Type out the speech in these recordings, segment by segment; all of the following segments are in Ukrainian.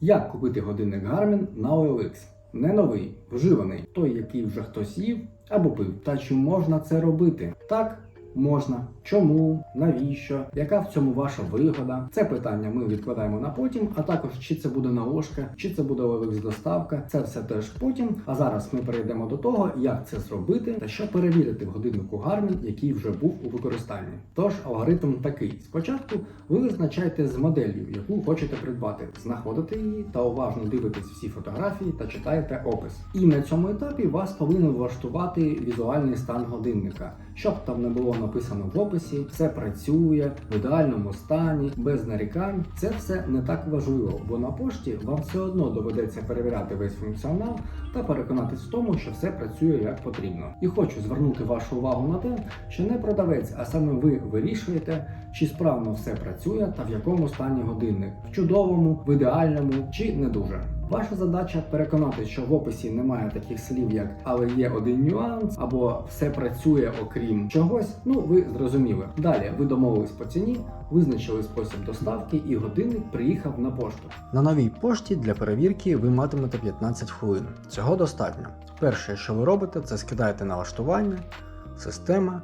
Як купити годинник Garmin на OLX? Не новий, вживаний, той, який вже хтось їв або пив. Та чи можна це робити? Так, можна. Чому? Навіщо? Яка в цьому ваша вигода? Це питання ми відкладаємо на потім, а також чи це буде наложка, чи це буде OLX доставка. Це все теж потім. А зараз ми перейдемо до того, як це зробити та що перевірити в годиннику Garmin, який вже був у використанні. Тож алгоритм такий: спочатку ви визначаєте з моделлю, яку хочете придбати, знаходите її та уважно дивитесь всі фотографії та читаєте опис. І на цьому етапі вас повинен влаштувати візуальний стан годинника, щоб там не було написано в описі, все працює в ідеальному стані, без нарікань. Це все не так важливо, бо на пошті вам все одно доведеться перевіряти весь функціонал та переконатись в тому, що все працює як потрібно. І хочу звернути вашу увагу на те, що не продавець, а саме ви вирішуєте, чи справно все працює та в якому стані годинник в чудовому, в ідеальному чи не дуже. Ваша задача переконати, що в описі немає таких слів, як але є один нюанс, або все працює окрім чогось. Ну ви зрозуміли. Далі ви домовились по ціні, визначили спосіб доставки, і годинник приїхав на пошту. На новій пошті для перевірки ви матимете 15 хвилин. Цього достатньо. Перше, що ви робите, це скидаєте налаштування, система,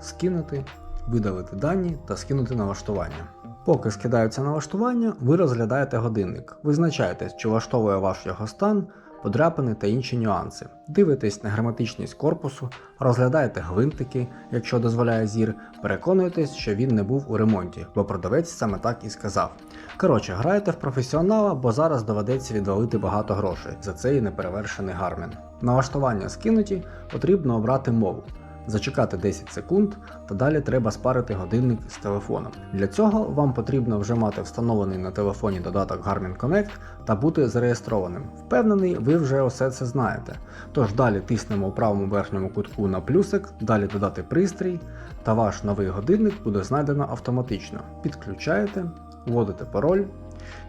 скинути, видалити дані та скинути налаштування. Поки скидаються налаштування, ви розглядаєте годинник, визначаєте, чи влаштовує ваш його стан, подряпини та інші нюанси. Дивитесь на герметичність корпусу, розглядаєте гвинтики, якщо дозволяє зір, переконуєтесь, що він не був у ремонті, бо продавець саме так і сказав. Коротше, граєте в професіонала, бо зараз доведеться відвалити багато грошей за цей неперевершений гармін. Налаштування скинуті, потрібно обрати мову. Зачекати 10 секунд та далі треба спарити годинник з телефоном. Для цього вам потрібно вже мати встановлений на телефоні додаток Garmin Connect та бути зареєстрованим. Впевнений, ви вже усе це знаєте. Тож далі тиснемо у правому верхньому кутку на плюсик, далі додати пристрій, та ваш новий годинник буде знайдено автоматично. Підключаєте, вводите пароль.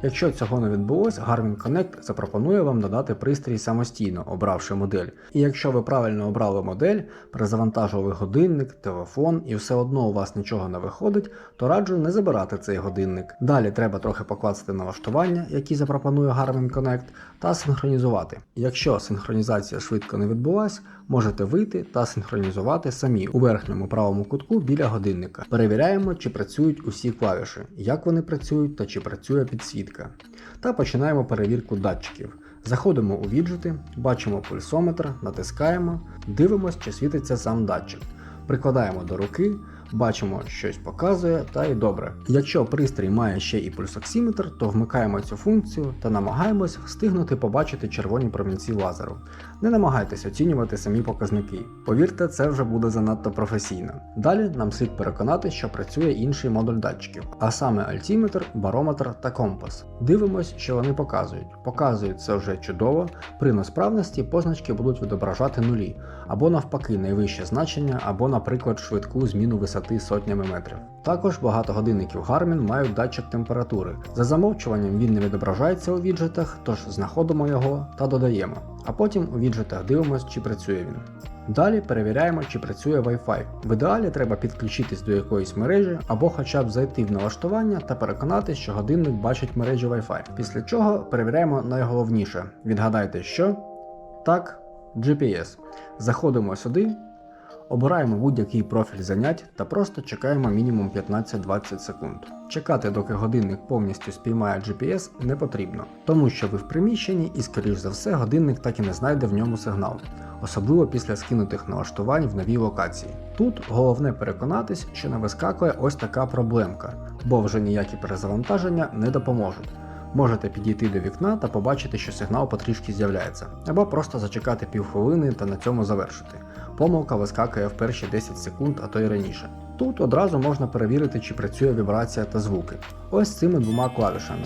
Якщо цього не відбулось, Garmin Connect запропонує вам додати пристрій самостійно, обравши модель. І якщо ви правильно обрали модель, перезавантажили годинник, телефон і все одно у вас нічого не виходить, то раджу не забирати цей годинник. Далі треба трохи покласти налаштування, які запропонує Garmin Connect, та синхронізувати. Якщо синхронізація швидко не відбулась, можете вийти та синхронізувати самі у верхньому правому кутку біля годинника. Перевіряємо, чи працюють усі клавіші, як вони працюють та чи працює підсвітка. Та починаємо перевірку датчиків. Заходимо у віджити, бачимо пульсометр, натискаємо, дивимося, чи світиться сам датчик. Прикладаємо до руки, бачимо, щось показує, та й добре. Якщо пристрій має ще і пульсоксиметр, то вмикаємо цю функцію та намагаємось встигнути побачити червоні промінці лазеру. Не намагайтесь оцінювати самі показники. Повірте, це вже буде занадто професійно. Далі нам слід переконати, що працює інший модуль датчиків, а саме альтиметр, барометр та компас. Дивимось, що вони показують. Показують це вже чудово. При несправності позначки будуть відображати нулі, або навпаки найвище значення, або, наприклад, швидку зміну висоти сотнями метрів. Також багато годинників Garmin мають датчик температури. За замовчуванням він не відображається у віджитах, тож знаходимо його та додаємо. А потім у віджитах дивимося, чи працює він. Далі перевіряємо, чи працює Wi-Fi. В ідеалі треба підключитись до якоїсь мережі або хоча б зайти в налаштування та переконатися, що годинник бачить мережі Wi-Fi. Після чого перевіряємо найголовніше. Відгадайте, що? Так, GPS. Заходимо сюди, обираємо будь-який профіль занять та просто чекаємо мінімум 15-20 секунд. Чекати, доки годинник повністю спіймає GPS, не потрібно, тому що ви в приміщенні і, скоріш за все, годинник так і не знайде в ньому сигнал, особливо після скинутих налаштувань в новій локації. Тут головне переконатись, що не вискакує ось така проблемка, бо вже ніякі перезавантаження не допоможуть. Можете підійти до вікна та побачити, що сигнал потрішки з'являється, або просто зачекати півхвилини та на цьому завершити. Помилка вискакує в перші 10 секунд, а то й раніше. Тут одразу можна перевірити, чи працює вібрація та звуки. Ось цими двома клавішами.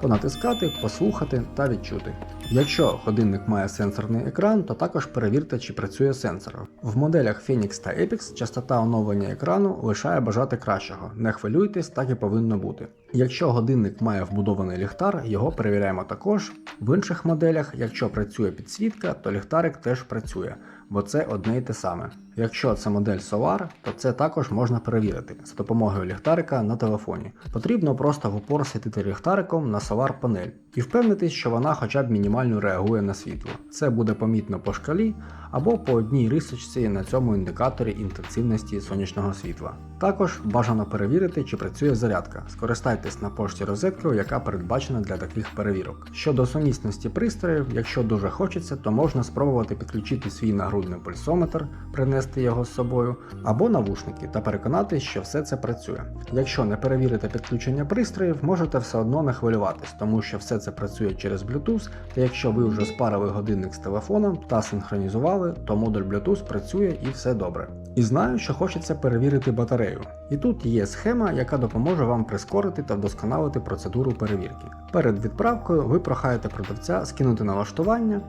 Понатискати, послухати та відчути. Якщо годинник має сенсорний екран, то також перевірте, чи працює сенсор. В моделях Phoenix та Epix частота оновлення екрану лишає бажати кращого. Не хвилюйтесь, так і повинно бути. Якщо годинник має вбудований ліхтар, його перевіряємо також. В інших моделях, якщо працює підсвітка, то ліхтарик теж працює, бо це одне й те саме. Якщо це модель Solar, то це також можна перевірити за допомогою ліхтарика на телефоні. Потрібно просто в упор світити ліхтариком на Solar панель і впевнитись, що вона хоча б мінімально реагує на світло. Це буде помітно по шкалі або по одній рисочці на цьому індикаторі інтенсивності сонячного світла. Також бажано перевірити, чи працює зарядка. Скористайтесь на пошті розеткою, яка передбачена для таких перевірок. Щодо сумісності пристроїв, якщо дуже хочеться, то можна спробувати підключити свій нагрудний пульсометр, принести його з собою, або навушники та переконатись, що все це працює. Якщо не перевірите підключення пристроїв, можете все одно не хвилюватись, тому що все це працює через Bluetooth, та якщо ви вже спарили годинник з телефоном та синхронізували, то модуль Bluetooth працює і все добре. І знаю, що хочеться перевірити батарею. І тут є схема, яка допоможе вам прискорити та вдосконалити процедуру перевірки. Перед відправкою ви прохаєте продавця скинути налаштування,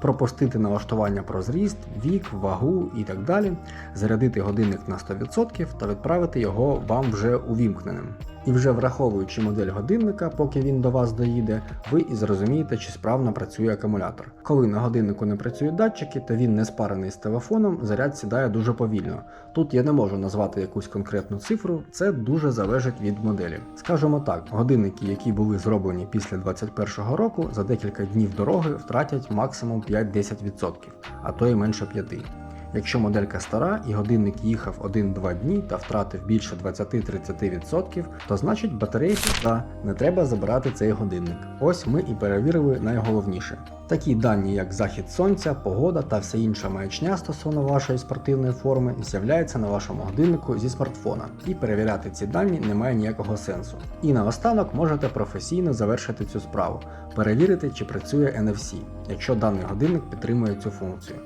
пропустити налаштування про зріст, вік, вагу і так далі, зарядити годинник на 100% та відправити його вам вже увімкненим. І вже враховуючи модель годинника, поки він до вас доїде, ви і зрозумієте, чи справно працює акумулятор. Коли на годиннику не працюють датчики та він не спарений з телефоном, заряд сідає дуже повільно. Тут я не можу назвати якусь конкретну цифру, це дуже залежить від моделі. Скажімо так, годинники, які були зроблені після 2021 року, за декілька днів дороги втратять максимум 5-10%, а то й менше 5%. Якщо моделька стара і годинник їхав 1-2 дні та втратив більше 20-30%, то значить батарея пізда, не треба забирати цей годинник. Ось ми і перевірили найголовніше. Такі дані, як захід сонця, погода та вся інша маячня стосовно вашої спортивної форми, з'являється на вашому годиннику зі смартфона, і перевіряти ці дані немає ніякого сенсу. І наостанок можете професійно завершити цю справу, перевірити, чи працює NFC, якщо даний годинник підтримує цю функцію.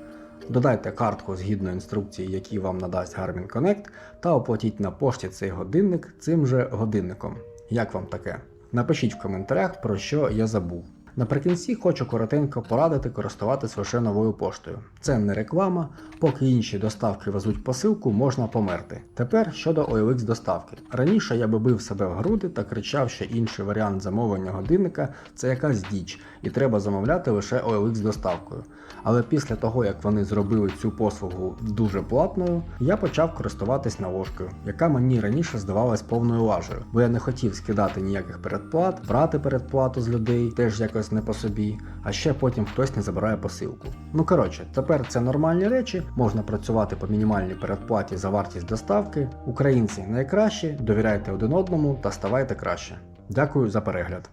Додайте картку згідно інструкції, які вам надасть Garmin Connect, та оплатіть на пошті цей годинник цим же годинником. Як вам таке? Напишіть в коментарях, про що я забув. Наприкінці хочу коротенько порадити користуватись лише новою поштою. Це не реклама, поки інші доставки везуть посилку, можна померти. Тепер щодо OLX доставки. Раніше я би бив себе в груди та кричав, що інший варіант замовлення годинника це якась діч, і треба замовляти лише OLX доставкою. Але після того, як вони зробили цю послугу дуже платною, я почав користуватись наложкою, яка мені раніше здавалась повною лажею, бо я не хотів скидати ніяких передплат, брати передплату з людей, теж якось не по собі, а ще потім хтось не забирає посилку. Ну коротше, тепер це нормальні речі, можна працювати по мінімальній передплаті за вартість доставки. Українці найкращі, довіряйте один одному та ставайте краще. Дякую за перегляд.